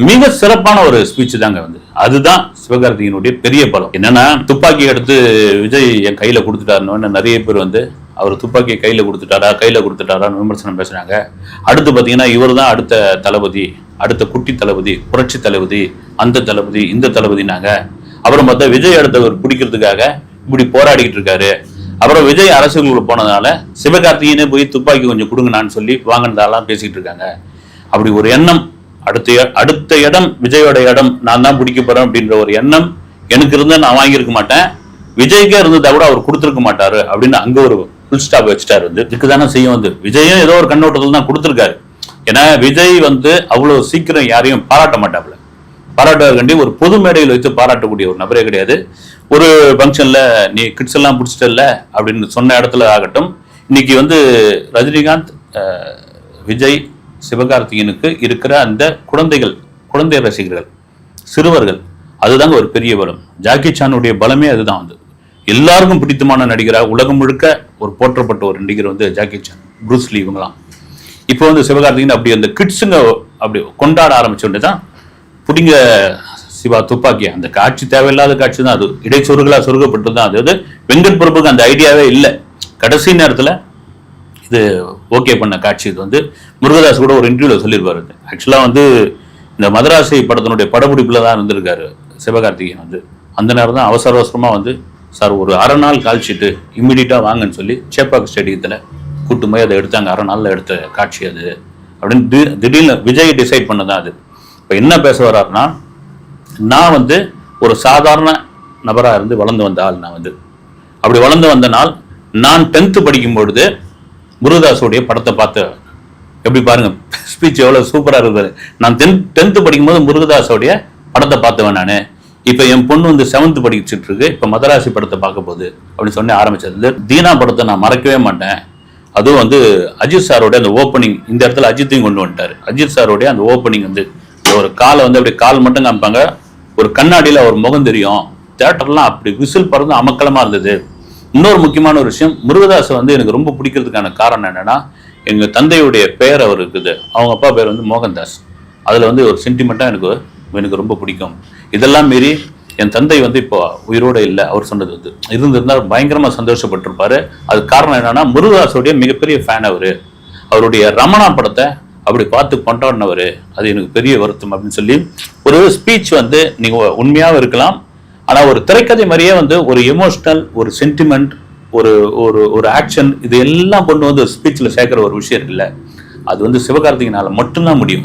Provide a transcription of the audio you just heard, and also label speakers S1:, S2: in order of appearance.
S1: மிக சிறப்பான ஒரு ஸ்பீச் தாங்க வந்து. அதுதான் சிவகார்த்திகனுடைய பெரிய பலம். என்னன்னா துப்பாக்கி எடுத்து விஜய் என் கையில கொடுத்துட்டாருன்னு நிறைய பேர் வந்து அவர் துப்பாக்கியை கையில கொடுத்துட்டாரா கையில கொடுத்துட்டாரான்னு விமர்சனம் பேசுறாங்க. அடுத்து பாத்தீங்கன்னா இவர் தான் அடுத்த தளபதி அடுத்த குட்டி தளபதி புரட்சி தளபதி அந்த தளபதி இந்த தளபதினாங்க. அப்புறம் பார்த்தா விஜய் அடுத்தவர் பிடிக்கிறதுக்காக இப்படி போராடிக்கிட்டு இருக்காரு. அப்புறம் விஜய் அரசுகளுக்கு போனதுனால சிவகார்த்திகனே போய் துப்பாக்கி கொஞ்சம் கொடுங்கண்ணான்னு சொல்லி வாங்கினதாலாம் பேசிக்கிட்டு இருக்காங்க. அப்படி ஒரு எண்ணம் அடுத்த அடுத்த இடம் விஜயோட இடம் நான் தான் பிடிக்க போறேன் அப்படின்ற ஒரு எண்ணம் எனக்கு இருந்தா நான் வாங்கியிருக்க மாட்டேன். விஜய்க்கே இருந்ததை கூட அவர் கொடுத்துருக்க மாட்டாரு அப்படின்னு அங்க ஒரு ஃபுல் ஸ்டாப் வச்சுட்டாரு வந்து. இதுக்கு தானே செய்யும் வந்து. விஜயும் ஏதோ ஒரு கண்ணோட்டத்தில் தான் கொடுத்துருக்காரு. ஏன்னா விஜய் வந்து அவ்வளோ சீக்கிரம் யாரையும் பாராட்ட மாட்டாப்புல. பாராட்டுவார்கண்டி ஒரு பொது மேடையில் வைத்து பாராட்டக்கூடிய ஒரு நபரே கிடையாது. ஒரு ஃபங்க்ஷனில் நீ கிட்ஸ் எல்லாம் பிடிச்சிட்டல அப்படின்னு சொன்ன இடத்துல ஆகட்டும் இன்னைக்கு வந்து ரஜினிகாந்த் விஜய் சிவகார்த்திகேயனுக்கு இருக்கிற அந்த குழந்தைகள் குழந்தை ரசிகர்கள் சிறுவர்கள் அதுதாங்க ஒரு பெரிய பலம் ஜாக்கி சானுடைய பலமே அதுதான் வந்து. எல்லாருக்கும் பிடித்தமான நடிகராக உலகம் முழுக்க ஒரு போற்றப்பட்ட ஒரு நடிகர் வந்து ஜாக்கி சான் ப்ரூஸ்லி இவங்களாம் இப்போ வந்து சிவகார்த்திகேயன் அப்படி அந்த கிட்ஸுங்க அப்படி கொண்டாட ஆரம்பிச்ச தான் பிடிங்க சிவா துப்பாக்கி. அந்த காட்சி தேவையில்லாத காட்சி தான் அது. இடைச்சொருகளாக சொருகப்பட்டு தான் அது வந்து வெங்கட் பிரபுக்கு அந்த ஐடியாவே இல்லை. கடைசி நேரத்துல இது ஓகே பண்ண காட்சி இது வந்து முருகதாஸ் கூட ஒரு இன்டர்வியூவில் சொல்லியிருப்பாரு ஆக்சுவலாக வந்து இந்த மதராசி படத்தினுடைய படப்பிடிப்பில் தான் இருந்திருக்காரு சிவகார்த்திகேயன் வந்து. அந்த நேரம் தான் அவசர அவசரமாக வந்து சார் ஒரு அரை நாள் கால்ஷீட்டு இம்மிடியட்டாக வாங்கன்னு சொல்லி சேப்பாக்கு ஸ்டேடியத்தில் கூட்டு போய் அதை எடுத்தாங்க. அரை நாளில் எடுத்த காட்சி அது. அப்படின்னு தி- திடீர்னு விஜய் டிசைட் பண்ணதான் அது. இப்போ என்ன பேச வர்றாருன்னா நான் வந்து ஒரு சாதாரண நபராக இருந்து வளர்ந்து வந்த ஆள் நான் வந்து. அப்படி வளர்ந்து வந்த நாள் நான் டென்த்து படிக்கும் பொழுது குருதாஸோடைய படத்தை பார்த்து எப்படி பாருங்க ஸ்பீச் எவ்வளவு சூப்பரா இருக்குது நான் டென்த் டென்த்து படிக்கும்போது முருகதாஸோடைய படத்தை பார்த்தவன் நான். இப்போ என் பொண்ணு வந்து செவன்த் படிச்சுட்டு இருக்கு. இப்போ மதராசி படத்தை பார்க்க போகுது அப்படின்னு சொன்னே ஆரம்பிச்சது. தீனா படத்தை நான் மறக்கவே மாட்டேன். அதுவும் வந்து அஜித் சாரோட அந்த ஓப்பனிங் இந்த இடத்துல அஜித்தையும் கொண்டு வந்துட்டாரு. அஜித் சாரோடைய அந்த ஓப்பனிங் வந்து ஒரு காலை வந்து அப்படியே கால் மட்டும் காமிப்பாங்க. ஒரு கண்ணாடியில் ஒரு முகம் தெரியும். தேட்டர்லாம் அப்படி விசில் பறந்து அமக்கலமா இருந்தது. இன்னொரு முக்கியமான ஒரு விஷயம் முருகதாஸ் வந்து எனக்கு ரொம்ப பிடிக்கிறதுக்கான காரணம் என்னன்னா எங்க தந்தையுடைய பெயர் அவர் இருக்குது. அவங்க அப்பா பேர் வந்து மோகன்தாஸ். அதுல வந்து ஒரு சென்டிமெண்ட்டா எனக்கு எனக்கு ரொம்ப பிடிக்கும். இதெல்லாம் மீறி என் தந்தை வந்து இப்போ உயிரோட இல்லை அவர் சொன்னது வந்து. இருந்திருந்தால் பயங்கரமா சந்தோஷப்பட்டிருப்பாரு. அது காரணம் என்னன்னா முருகதாஸோடைய மிகப்பெரிய ஃபேன் அவரு. அவருடைய ரமணா படத்தை அப்படி பார்த்து கொண்டாடினவர். அது எனக்கு பெரிய வருத்தம் அப்படின்னு சொல்லி ஒரு ஸ்பீச் வந்து நீங்கள் உண்மையாகவும் இருக்கலாம் ஆனா ஒரு திரைக்கதை மாதிரியே வந்து ஒரு எமோஷ்னல் ஒரு சென்டிமெண்ட் ஒரு ஒரு ஒரு ஆக்ஷன் இது எல்லாம் கொண்டு வந்து ஸ்பீச்ல சேர்க்குற ஒரு விஷயம் இருக்குல்ல. அது வந்து சிவகார்த்திகனால் மட்டும்தான் முடியும்.